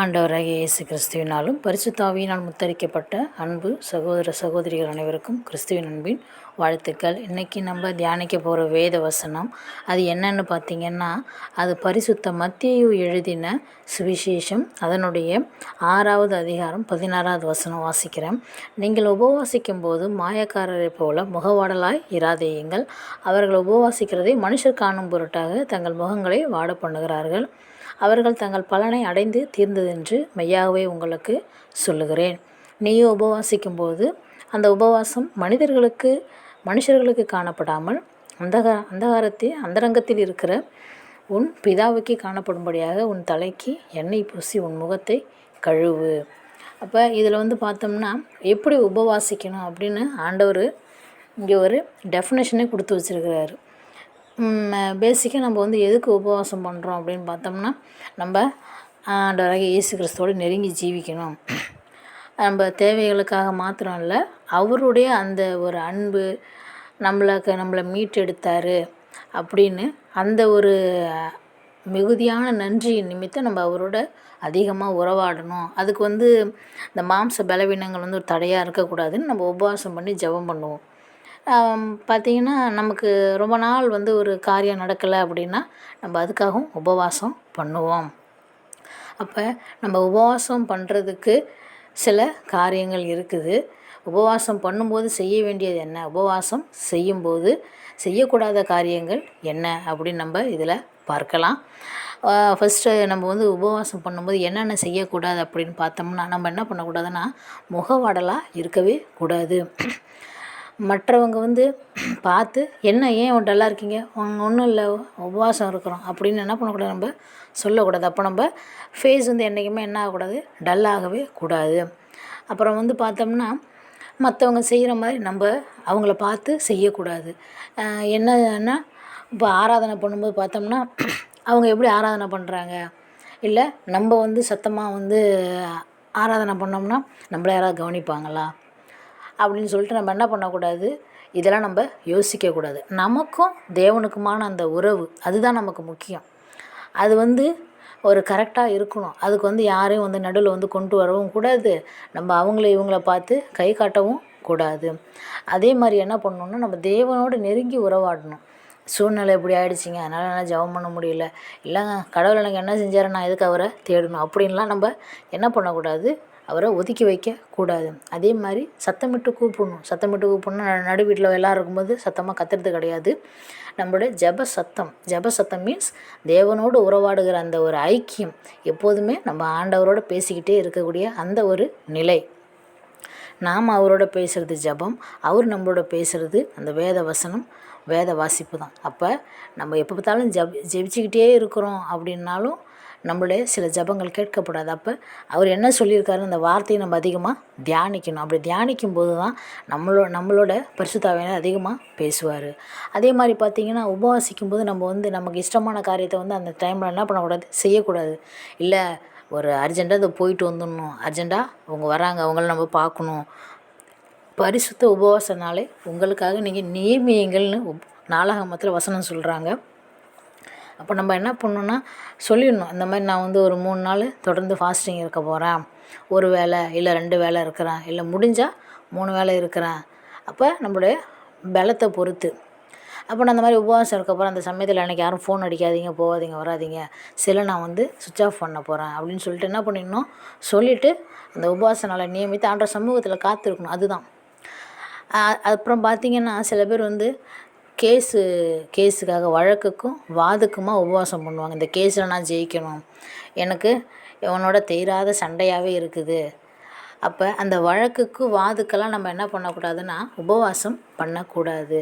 ஆண்டவராக இயேசு கிறிஸ்துவினாலும் பரிசுத்தாவியினால் முத்தரிக்கப்பட்ட அன்பு சகோதர சகோதரிகள் அனைவருக்கும் கிறிஸ்துவின் அன்பின் வாழ்த்துக்கள். இன்றைக்கி நம்ம தியானிக்க போகிற வேத வசனம் அது என்னன்னு பார்த்தீங்கன்னா அது பரிசுத்த மத்தியு எழுதின சுவிசேஷம். அதனுடைய ஆறாவது அதிகாரம் பதினாறாவது வசனம் வாசிக்கிறேன். நீங்கள் உபவாசிக்கும் போது மாயக்காரரைப் போல முகவாடலாய் இராதேயுங்கள். அவர்கள் உபவாசிக்கிறதை மனுஷர் காணும் பொருட்டாக தங்கள் முகங்களை வாட பண்ணுகிறார்கள். அவர்கள் தங்கள் பலனை அடைந்து தீர்ந்ததென்று மெய்யாகவே உங்களுக்கு சொல்லுகிறேன். நீயோ உபவாசிக்கும் போது அந்த உபவாசம் மனிதர்களுக்கு மனுஷர்களுக்கு காணப்படாமல் அந்தகா அந்தகாரத்தில் அந்தரங்கத்தில் இருக்கிற உன் பிதாவுக்கு காணப்படும்படியாக உன் தலைக்கு எண்ணெய் பூசி உன் முகத்தை கழுவு. அப்போ இதில் வந்து பார்த்தோம்னா எப்படி உபவாசிக்கணும் அப்படின்னு ஆண்டவர் இங்கே ஒரு டெஃபினேஷனே கொடுத்து வச்சுருக்கிறாரு. பேசிக்காக நம்ம வந்து எதுக்கு உபவாசம் பண்ணுறோம் அப்படின்னு பார்த்தோம்னா நம்ம ஆண்டவராகிய இயேசு கிறிஸ்துவோடு நெருங்கி ஜீவிக்கணும். நம்ம தேவைகளுக்காக மாத்திரம் இல்லை அவருடைய அந்த ஒரு அன்பு நம்மளுக்கு நம்மளை மீட்டெடுத்தார் அப்படின்னு அந்த ஒரு மிகுதியான நன்றி நிமித்தம் நம்ம அவரோட அதிகமாக உறவாடணும். அதுக்கு வந்து இந்த மாம்ச பலவீனங்கள் வந்து ஒரு தடையாக இருக்கக்கூடாதுன்னு நம்ம உபவாசம் பண்ணி ஜெபம் பண்ணுவோம். பார்த்திங்கன்னா நமக்கு ரொம்ப நாள் வந்து ஒரு காரியம் நடக்கலை அப்படின்னா நம்ம அதுக்காகவும் உபவாசம் பண்ணுவோம். அப்போ நம்ம உபவாசம் பண்ணுறதுக்கு சில காரியங்கள் இருக்குது. உபவாசம் பண்ணும்போது செய்ய வேண்டியது என்ன? உபவாசம் செய்யும்போது செய்யக்கூடாத காரியங்கள் என்ன? அப்படின்னு நம்ம இதில் பார்க்கலாம். ஃபஸ்ட்டு நம்ம வந்து உபவாசம் பண்ணும்போது என்னென்ன செய்யக்கூடாது அப்படின்னு பார்த்தோம்னா நம்ம என்ன பண்ணக்கூடாதுன்னா முகவாடலாக இருக்கவே கூடாது. மற்றவங்க வந்து பார்த்து என்ன ஏன் டல்லாக இருக்கீங்க? ஒன்றும் இல்லை உபவாசம் இருக்கிறோம். அப்படின்னு என்ன பண்ணக்கூடாது நம்ம? சொல்லக்கூடாது. அப்போ நம்ம ஃபேஸ் வந்து என்றைக்குமே என்ன ஆகக்கூடாது? டல்லாகவே கூடாது. அப்புறம் வந்து பார்த்தோம்னா மற்றவங்க செய்கிற மாதிரி நம்ம அவங்கள பார்த்து செய்யக்கூடாது. என்னன்னா இப்போ ஆராதனை பண்ணும்போது பார்த்தோம்னா அவங்க எப்படி ஆராதனை பண்ணுறாங்க இல்லை நம்ம வந்து சத்தமாக வந்து ஆராதனை பண்ணோம்னா நம்மள யாராவது கவனிப்பாங்களா? அப்படின்னு சொல்லிட்டு நம்ம என்ன பண்ணக்கூடாது? இதெல்லாம் நம்ம யோசிக்கக்கூடாது. நமக்கும் தேவனுக்குமான அந்த உறவு அதுதான் நமக்கு முக்கியம். அது வந்து ஒரு கரெக்டாக இருக்கணும். அதுக்கு வந்து யாரையும் வந்து நடுவில் வந்து கொண்டு வரவும் கூடாது. நம்ம அவங்கள இவங்கள பார்த்து கை காட்டவும் கூடாது. அதே மாதிரி என்ன பண்ணணுன்னா நம்ம தேவனோடு நெருங்கி உறவாடணும். சூழ்நிலை இப்படி ஆகிடுச்சிங்க அதனால் என்னால் ஜெபம் பண்ண முடியல. இல்லைங்க கடவுள் எனக்கு என்ன செஞ்சார் நான் எதுக்கு அவரை தேடணும்? அப்படின்லாம் நம்ம என்ன பண்ணக்கூடாது? அவரை ஒதுக்கி வைக்கக்கூடாது அதே மாதிரி சத்தமிட்டு கூப்பிடணும். சத்தமிட்டு கூப்பிடணும் நடு வீட்டில் எல்லாம் இருக்கும்போது சத்தமாக கத்துறது கிடையாது. நம்மளுடைய ஜப சத்தம். ஜப சத்தம் மீன்ஸ் தேவனோடு உறவாடுகிற அந்த ஒரு ஐக்கியம் எப்போதுமே நம்ம ஆண்டவரோடு பேசிக்கிட்டே இருக்கக்கூடிய அந்த ஒரு நிலை. நாம் அவரோட பேசுகிறது ஜபம் அவர் நம்மளோட பேசுகிறது அந்த வேத வசனம் வேத வாசிப்பு தான். அப்போ நம்ம எப்போ பார்த்தாலும் ஜப் ஜெபிச்சுக்கிட்டே இருக்கிறோம் அப்படின்னாலும் நம்மளுடைய சில ஜபங்கள் கேட்கப்படாது. அப்போ அவர் என்ன சொல்லியிருக்காரு? அந்த வார்த்தையை நம்ம அதிகமாக தியானிக்கணும். அப்படி தியானிக்கும் போது தான் நம்மளோட நம்மளோட பரிசுத்தாவையினர் அதிகமாக பேசுவார். அதே மாதிரி பார்த்திங்கன்னா உபவாசிக்கும் போது நம்ம வந்து நமக்கு இஷ்டமான காரியத்தை வந்து அந்த டைமில் என்ன பண்ணக்கூடாது? செய்யக்கூடாது. இல்லை ஒரு அர்ஜெண்ட்டாக இதை போயிட்டு வந்துடணும். அர்ஜெண்ட்டாக அவங்க வராங்க அவங்கள நம்ம பார்க்கணும். பரிசுத்த உபவாசனாலே உங்களுக்காக நீங்கள் நியமியங்கள்னு நாளாகமத்தில் வசனம் சொல்கிறாங்க அப்போ நம்ம என்ன பண்ணணுன்னா சொல்லிடணும். இந்த மாதிரி நான் வந்து ஒரு மூணு நாள் தொடர்ந்து ஃபாஸ்டிங் இருக்க போகிறேன் ஒரு வேலை இல்லை ரெண்டு வேலை இருக்கிறேன். இல்லை முடிஞ்சால் மூணு வேலை இருக்கிறேன். அப்போ நம்மளுடைய பலத்தை பொறுத்து. அப்போ நான் அந்த மாதிரி உபவாசம் இருக்க போகிறேன் அந்த சமயத்தில் எனக்கு யாரும் ஃபோன் அடிக்காதீங்க போகாதீங்க வராதிங்க. சில நான் வந்து சுவிச் ஆஃப் பண்ண போகிறேன் அப்படின்னு சொல்லிட்டு என்ன பண்ணிடணும்? சொல்லிவிட்டு அந்த உபவாச நாளை நியமித்து ஆண்ட சமூகத்தில் காத்திருக்கணும். அதுதான். அப்புறம் பார்த்திங்கன்னா சில பேர் வந்து கேஸு கேஸுக்காக வழக்குக்கும் வாதுக்குமா உபவாசம் பண்ணுவாங்க. இந்த கேஸில் நான் ஜெயிக்கணும். எனக்கு இவனோட தேராத சண்டையாகவே இருக்குது. அப்போ அந்த வழக்குக்கு வாதுக்கெல்லாம் நம்ம என்ன பண்ணக்கூடாதுன்னா உபவாசம் பண்ணக்கூடாது.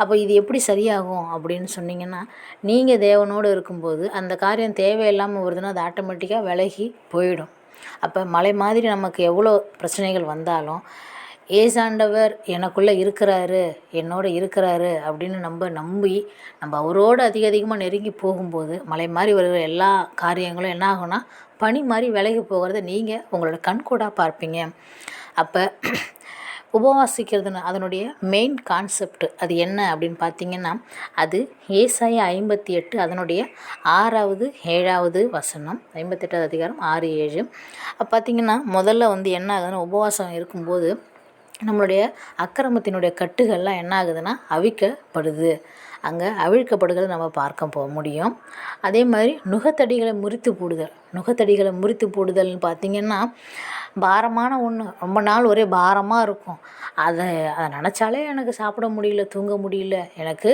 அப்போ இது எப்படி சரியாகும் அப்படின்னு சொன்னீங்கன்னா நீங்கள் தேவனோடு இருக்கும்போது அந்த காரியம் தேவையில்லாமல் வருதுன்னா அது ஆட்டோமேட்டிக்காக விலகி போயிடும். அப்போ மலை மாதிரி நமக்கு எவ்வளோ பிரச்சனைகள் வந்தாலும் ஏசாண்டவர் எனக்குள்ளே இருக்கிறாரு என்னோட இருக்கிறாரு அப்படின்னு நம்ம நம்பி நம்ம அவரோடு அதிக அதிகமாக நெருங்கி போகும்போது மலை மாதிரி வருகிற எல்லா காரியங்களும் என்ன ஆகும்னா பனி மாதிரி விலகி போகிறத நீங்கள் உங்களோட கண்கூடாக பார்ப்பீங்க. அப்போ உபவாசிக்கிறதுன்னு அதனுடைய மெயின் கான்செப்ட் அது என்ன அப்படின்னு பார்த்தீங்கன்னா அது ஏசாய ஐம்பத்தி எட்டு அதனுடைய ஆறாவது ஏழாவது வசனம் ஐம்பத்தெட்டாவது அதிகாரம் ஆறு ஏழு. அப்போ பார்த்தீங்கன்னா முதல்ல வந்து என்ன ஆகுதுன்னா உபவாசம் இருக்கும்போது நம்மளுடைய அக்கிரமத்தினுடைய கட்டுகள்லாம் என்ன ஆகுதுன்னா அவிக்கப்படுது. அங்கே அவிழ்க்கப்படுகிறத நம்ம பார்க்க போக முடியும். அதே மாதிரி நுகத்தடிகளை முறித்து போடுதல். நுகத்தடிகளை முறித்து போடுதல்னு பார்த்திங்கன்னா பாரமான ஒன்று ரொம்ப நாள் ஒரே பாரமாக இருக்கும். அதை அதை நினச்சாலே எனக்கு சாப்பிட முடியல தூங்க முடியல. எனக்கு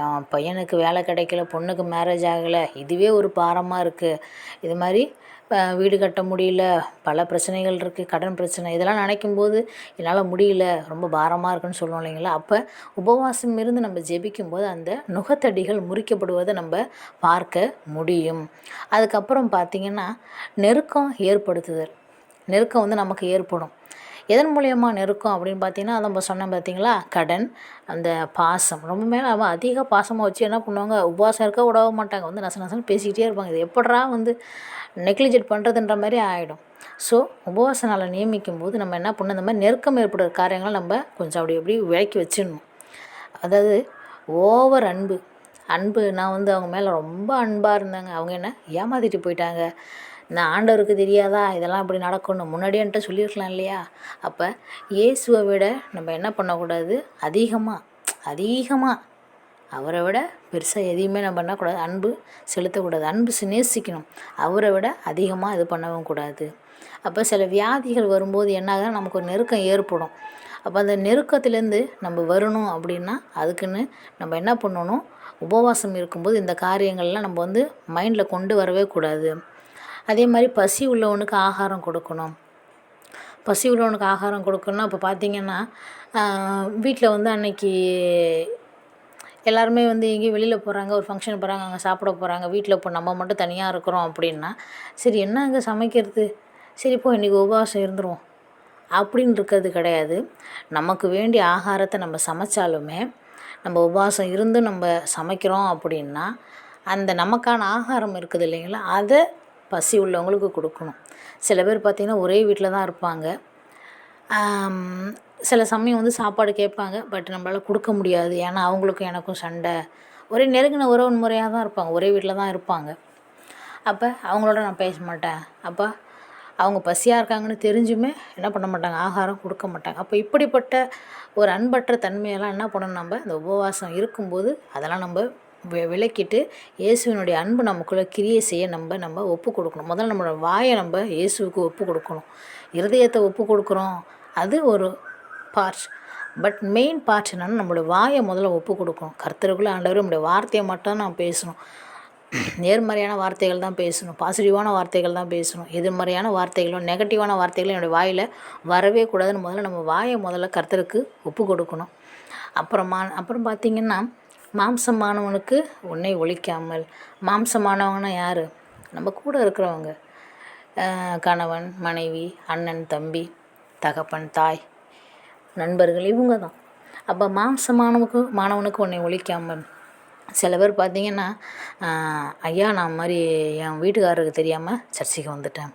என் பையனுக்கு வேலை கிடைக்கல பொண்ணுக்கு மேரேஜ் ஆகலை. இதுவே ஒரு பாரமாக இருக்குது இது மாதிரி வீடு கட்ட முடியல. பல பிரச்சனைகள் இருக்குது கடன் பிரச்சனை. இதெல்லாம் நினைக்கும் போது என்னால் முடியல. ரொம்ப பாரமாக இருக்குன்னு சொல்லுவோம் இல்லைங்களா? அப்போ உபவாசம் இருந்து நம்ம ஜெபிக்கும் போது அந்த அந்த நுகத்தடிகள் முறிக்கப்படுவதை நம்ம பார்க்க முடியும். அதுக்கப்புறம் பார்த்திங்கன்னா நெருக்கம் ஏற்படுத்துதல். நெருக்கம் வந்து நமக்கு ஏற்படும். எதன் மூலியமாக நெருக்கம் அப்படின்னு பார்த்தீங்கன்னா அதை நம்ம சொன்னேன் பார்த்தீங்களா? கடன் அந்த பாசம். ரொம்ப மேலே அவன் அதிக பாசமாக வச்சு என்ன பண்ணுவாங்க? உபவாசம் இருக்க விடவே மாட்டாங்க. வந்து நச நசன்னு பேசிக்கிட்டே இருப்பாங்க. இது எப்படா வந்து நெக்லிஜெட் பண்ணுறதுன்ற மாதிரி ஆகிடும் ஸோ உபவாச நாளை நியமிக்கும் போது நம்ம என்ன பண்ணணும்? இந்த மாதிரி நெருக்கம் ஏற்படுற காரியங்களை நம்ம கொஞ்சம் அப்படி அப்படி விளக்கி வச்சிடணும். அதாவது ஓவர் அன்பு. அன்பு நான் வந்து அவங்க மேலே ரொம்ப அன்பாக இருந்தாங்க. அவங்க என்ன ஏமாற்றிட்டு போயிட்டாங்க. நான் ஆண்டவருக்கு தெரியாதா? இதெல்லாம் இப்படி நடக்கணும். முன்னாடியே என்கிட்ட சொல்லியிருக்கலாம் இல்லையா? அப்போ இயேசுவை விட நம்ம என்ன பண்ணக்கூடாது? அதிகமாக அதிகமாக அவரை விட பெருசாக எதையுமே நம்ம பண்ணக்கூடாது. அன்பு செலுத்தக்கூடாது. அன்பு நேசிக்கணும். அவரை விட அதிகமாக இது பண்ணவும் கூடாது. அப்போ சில வியாதிகள் வரும்போது என்ன நமக்கு ஒரு நெருக்கம் ஏற்படும். அப்போ அந்த நெருக்கத்துலேருந்து நம்ம வரணும் அப்படின்னா அதுக்குன்னு நம்ம என்ன பண்ணணும்? உபவாசம் இருக்கும்போது இந்த காரியங்கள்லாம் நம்ம வந்து மைண்டில் கொண்டு வரவே கூடாது. அதே மாதிரி பசி உள்ளவனுக்கு ஆகாரம் கொடுக்கணும். பசி உள்ளவனுக்கு ஆகாரம் கொடுக்கணும்னா இப்போ பார்த்திங்கன்னா வீட்டில் வந்து அன்னைக்கு எல்லாருமே வந்து எங்கேயும் வெளியில் போகிறாங்க ஒரு ஃபங்க்ஷன் போகிறாங்க அங்கே சாப்பிட போகிறாங்க வீட்டில் இப்போ நம்ம மட்டும் தனியாக இருக்கிறோம் அப்படின்னா சரி என்ன அங்கே சமைக்கிறது? சரி இப்போ இன்றைக்கி உபவாசம் இருந்துருவோம். அப்படின்னு இருக்கிறது கிடையாது. நமக்கு வேண்டிய ஆகாரத்தை நம்ம சமைச்சாலுமே நம்ம உபவாசம் இருந்து நம்ம சமைக்கிறோம் அப்படின்னா அந்த நமக்கான ஆகாரம் இருக்குது இல்லைங்களா? அதை பசி உள்ளவங்களுக்கு கொடுக்கணும். சில பேர் பார்த்திங்கன்னா ஒரே வீட்டில் தான் இருப்பாங்க. சில சமயம் வந்து சாப்பாடு கேட்பாங்க பட் நம்மளால் கொடுக்க முடியாது. ஏன்னா அவங்களுக்கும் எனக்கும் சண்டை. ஒரே நெருங்கின உறவு முறையாக தான் இருப்பாங்க. ஒரே வீட்டில் தான் இருப்பாங்க. அப்போ அவங்களோட நான் பேச மாட்டேன். அப்போ அவங்க பசியாக இருக்காங்கன்னு தெரிஞ்சுமே என்ன பண்ண மாட்டாங்க? ஆகாரம் கொடுக்க மாட்டாங்க. அப்போ இப்படிப்பட்ட ஒரு அன்பற்ற தன்மையெல்லாம் என்ன பண்ணணும் நம்ம? இந்த உபவாசம் இருக்கும்போது அதெல்லாம் நம்ம விளக்கிட்டு இயேசுவினுடைய அன்பு நமக்குள்ளே கிரியை செய்ய நம்ம நம்ம ஒப்பு கொடுக்கணும். முதல்ல நம்மளோட வாயை நம்ம இயேசுவுக்கு ஒப்பு கொடுக்கணும். இருதயத்தை ஒப்பு கொடுக்குறோம். அது ஒரு பார்ட் பட் மெயின் பார்ட் என்னென்னா நம்மளுடைய வாயை முதல்ல ஒப்பு கொடுக்கணும். கர்த்தருக்குள்ளே ஆண்டவர் நம்முடைய வார்த்தையை மட்டும் நான் பேசணும். நேர்மறையான வார்த்தைகள் தான் பேசணும். பாசிட்டிவான வார்த்தைகள் தான் பேசணும். எதிர்மறையான வார்த்தைகளும் நெகட்டிவான வார்த்தைகளும் என்னுடைய வாயில் வரவே கூடாதுன்னு முதல்ல நம்ம வாயை முதல்ல கர்த்தருக்கு ஒப்பு கொடுக்கணும். அப்புறமா அப்புறம் பார்த்திங்கன்னா மாம்சமானவனுக்கு உன்னை ஒழிக்காமல். மாம்சமானவங்கன்னா யார்? நம்ம கூட இருக்கிறவங்க. கணவன் மனைவி அண்ணன் தம்பி தகப்பன் தாய் நண்பர்கள் இவங்க தான் அப்போ மாம்சமானவனுக்கு மாணவனுக்கு உன்னை ஒழிக்காமல். சில பேர் பார்த்திங்கன்னா ஐயா நான் மாதிரி என் வீட்டுக்காரருக்கு தெரியாமல் சர்ச்சைக்கு வந்துட்டேன்.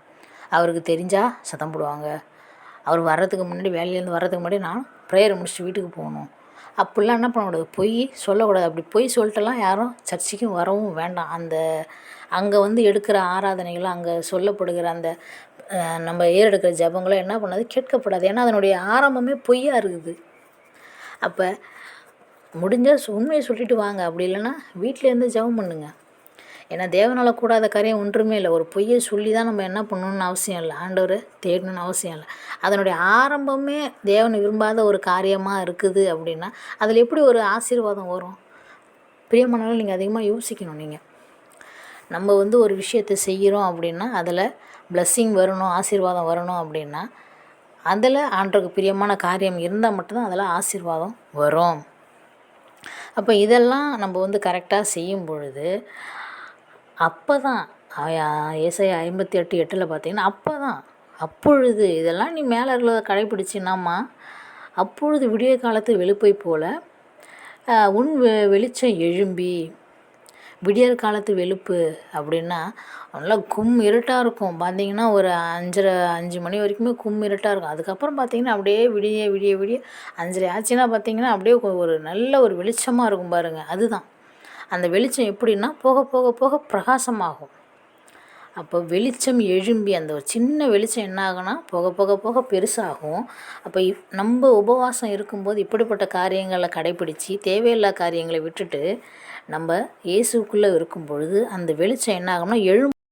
அவருக்கு தெரிஞ்சால் சத்தம் போடுவாங்க. அவர் வர்றதுக்கு முன்னாடி வேலையிலேருந்து வர்றதுக்கு முன்னாடி நான் ப்ரேயர் முடிச்சுட்டு வீட்டுக்கு போகணும். அப்படிலாம் என்ன பண்ணக்கூடாது? பொய் சொல்லக்கூடாது. அப்படி பொய் சொல்லிட்டுலாம் யாரும் சர்ச்சைக்கும் வரவும் வேண்டாம். அந்த அங்கே வந்து எடுக்கிற ஆராதனைகள் அங்கே சொல்லப்படுகிற அந்த நம்ம ஏறெடுக்கிற ஜபங்களும் என்ன பண்ணாது? கேட்கப்படாது. ஏன்னா அதனுடைய ஆரம்பமே பொய்யாக இருக்குது. அப்போ முடிஞ்சால் உண்மையை சொல்லிட்டு வாங்க. அப்படி இல்லைன்னா வீட்டிலேருந்து ஜபம் பண்ணுங்கள் ஏன்னா தேவனால் கூடாத காரியம் ஒன்றுமே இல்லை. ஒரு பொய்யை சொல்லி தான் நம்ம என்ன பண்ணணும்னு அவசியம் இல்லை. ஆண்டவர் தேடணும்னு அவசியம் இல்லை. அதனுடைய ஆரம்பமே தேவனை விரும்பாத ஒரு காரியமாக இருக்குது அப்படின்னா அதில் எப்படி ஒரு ஆசீர்வாதம் வரும்? பிரியமானாலும் நீங்கள் அதிகமாக யோசிக்கணும் நீங்கள் நம்ம வந்து ஒரு விஷயத்தை செய்கிறோம் அப்படின்னா அதில் பிளஸ்ஸிங் வரணும் ஆசீர்வாதம் வரணும் அப்படின்னா அதில் ஆண்டருக்கு பிரியமான காரியம் இருந்தால் மட்டும்தான் அதில் ஆசீர்வாதம் வரும். அப்போ இதெல்லாம் நம்ம வந்து கரெக்டாக செய்யும் பொழுது அப்போ தான் இசை ஐம்பத்தி எட்டு எட்டில் பார்த்தீங்கன்னா அப்போ தான் அப்பொழுது இதெல்லாம் நீ மேலே இருக்கிறத கடைப்பிடிச்சின்னாம்மா அப்பொழுது விடிய காலத்து வெளுப்பை போல உன் வெ வெளிச்சம் எழும்பி விடியற் காலத்து வெளுப்பு அப்படின்னா நல்லா கும் இருட்டாக இருக்கும். பார்த்தீங்கன்னா ஒரு அஞ்சரை அஞ்சு மணி வரைக்குமே கும் இருட்டாக இருக்கும். அதுக்கப்புறம் பார்த்தீங்கன்னா அப்படியே விடிய விடிய விடிய அஞ்சரை ஆச்சுன்னா பார்த்தீங்கன்னா அப்படியே ஒரு நல்ல ஒரு வெளிச்சமாக இருக்கும் பாருங்கள் அதுதான். அந்த வெளிச்சம் எப்படின்னா போக போக போக பிரகாசமாகும். அப்போ வெளிச்சம் எழும்பி அந்த ஒரு சின்ன வெளிச்சம் என்ன ஆகுனா போக போக போக பெருசாகும். அப்போ இப் நம்ம உபவாசம் இருக்கும்போது இப்படிப்பட்ட காரியங்களை கடைப்பிடிச்சு தேவையில்லா காரியங்களை விட்டுட்டு நம்ம இயேசுக்குள்ளே இருக்கும் பொழுது அந்த வெளிச்சம் என்ன ஆகும்னா எழும்